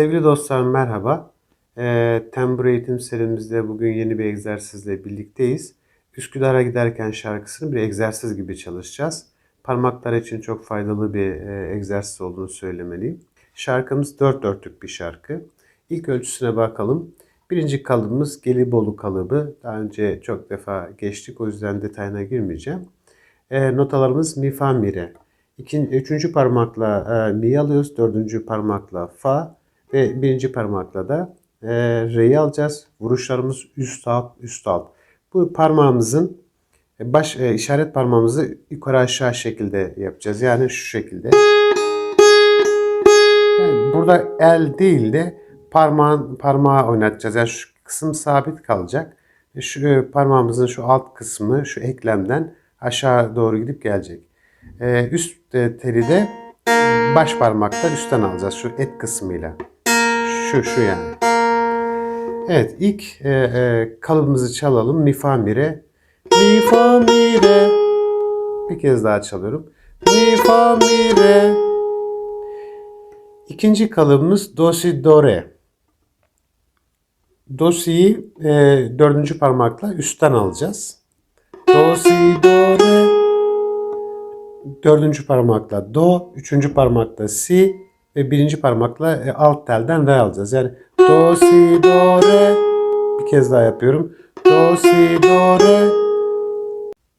Sevgili dostlar merhaba. Ee, Tembur eğitim serimizde bugün yeni bir egzersizle birlikteyiz. Üsküdar'a giderken şarkısını bir egzersiz gibi çalışacağız. Parmaklar için çok faydalı bir e, egzersiz olduğunu söylemeliyim. Şarkımız dört dörtlük bir şarkı. İlk ölçüsüne bakalım. Birinci kalıbımız Gelibolu kalıbı. Daha önce çok defa geçtik o yüzden detayına girmeyeceğim. E, notalarımız mi fa mi re. İkinci, üçüncü parmakla e, mi alıyoruz. Dördüncü parmakla fa ve birinci parmakla da e, re'yi alacağız. Vuruşlarımız üst alt üst alt. Bu parmağımızın e, baş e, işaret parmağımızı yukarı aşağı şekilde yapacağız. Yani şu şekilde. Yani burada el değil de parmağın parmağı oynatacağız. Yani şu kısım sabit kalacak. E, Şu e, parmağımızın şu alt kısmı şu eklemden aşağı doğru gidip gelecek. E, üst teli de baş parmakta üstten alacağız şu et kısmıyla. Şu şu yani. Evet ilk e, e, kalıbımızı çalalım. Mi fa mi re. Mi fa mi re. Bir kez daha çalıyorum. Mi fa mi re. İkinci kalıbımız do si do re. Do si'yi e, dördüncü parmakla üstten alacağız. Do si do re. Dördüncü parmakla do, üçüncü parmakla si ve birinci parmakla e, alt telden re alacağız. Yani do si do re. Bir kez daha yapıyorum. Do si do re.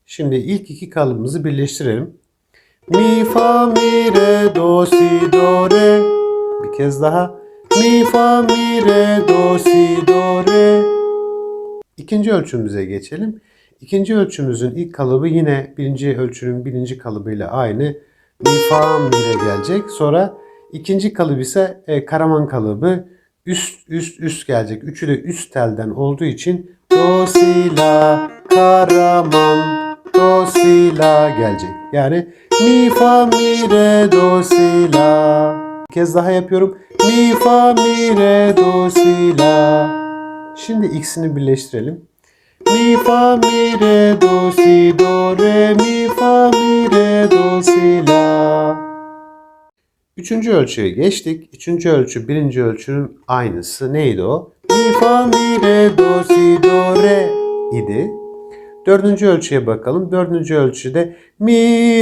Şimdi ilk iki kalıbımızı birleştirelim. Mi fa mi re do si do re. Bir kez daha. Mi fa mi re do si do re. İkinci ölçümüze geçelim. İkinci ölçümüzün ilk kalıbı yine birinci ölçünün birinci kalıbıyla aynı. Mi fa mi re gelecek. Sonra ikinci kalıbı ise e, karaman kalıbı. Üst üst üst gelecek. Üçü de üst telden olduğu için do si la karaman do si la gelecek. Yani mi fa mi re do si la. Bir kez daha yapıyorum. Mi fa mi re do si la. Şimdi ikisini birleştirelim. Mi fa mi re do si do re mi fa mi re do si la. Üçüncü ölçüye geçtik. Üçüncü ölçü birinci ölçünün aynısı. Neydi o? Mi fa mi re do si do re idi. Dördüncü ölçüye bakalım. Dördüncü ölçüde mi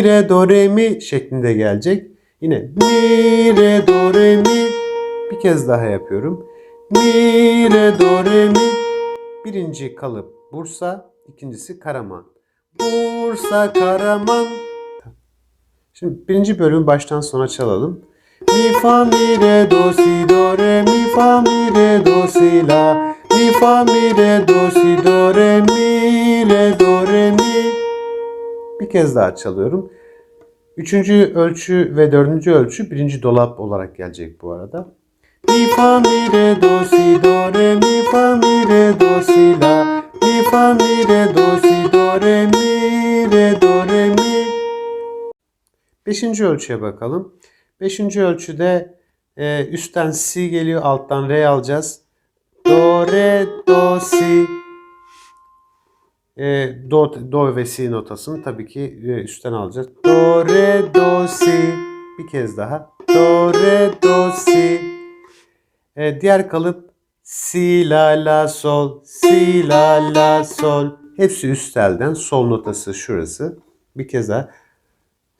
re do re mi şeklinde gelecek. Yine mi re do re mi. Bir kez daha yapıyorum. Mi re do re mi. Birinci kalıp Bursa, ikincisi Karaman. Bursa, Karaman. Şimdi birinci bölümü baştan sona çalalım. Mi fa mi re do si do re. Mi fa mi re do si la. Mi fa mi re do si do re. Mi re do re mi. Bir kez daha çalıyorum. Üçüncü ölçü ve dördüncü ölçü birinci dolap olarak gelecek bu arada. Mi fa mi re do si do re. Mi fa mi re do si la. Mi fa mi re do si do re. Mi re do re Beşinci ölçüye bakalım. Beşinci ölçüde e, üstten si geliyor, alttan re alacağız. Do, re, do, si. E, do, do ve si notasını tabii ki e, üstten alacağız. Do, re, do, si. Bir kez daha. Do, re, do, si. E, diğer kalıp si, la, la, sol. Si, la, la, sol. Hepsi üst telden. Sol notası şurası. Bir kez daha.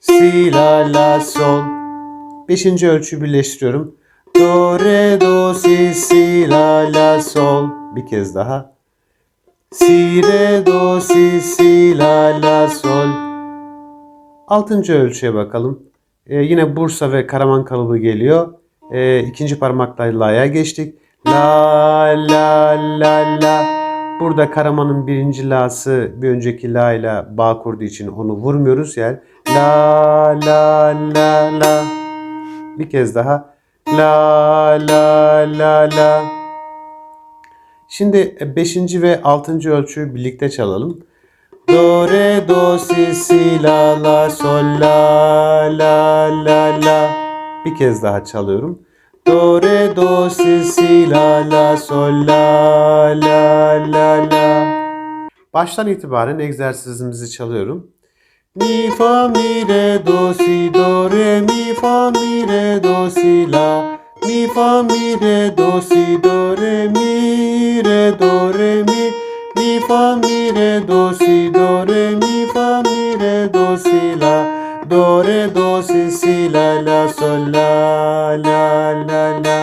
Si, la, la, sol. Beşinci ölçüyü birleştiriyorum. Do, re, do, si, si, la, la, sol. Bir kez daha. Si, re, do, si, si, la, la, sol. Altıncı ölçüye bakalım. Ee, yine Bursa ve Karaman kalıbı geliyor. Ee, ikinci parmakla la'ya geçtik. La, la, la, la. Burada Karaman'ın birinci la'sı bir önceki la ile bağ kurduğu için onu vurmuyoruz. Yani la, la, la, la. Bir kez daha. La la la la. Şimdi 5. ve 6. ölçüyü birlikte çalalım. Do re do si si la la sol la la la la. Bir kez daha çalıyorum. Do re do si si la la sol la la la la. Baştan itibaren egzersizimizi çalıyorum. Mi fa mi re do si do re. Mi fa mi re do si la. Mi fa mi re do si do re. Mi re do re mi. Mi fa mi re do si do re. Mi fa mi re do si la. Do re do si si la la sol la la la la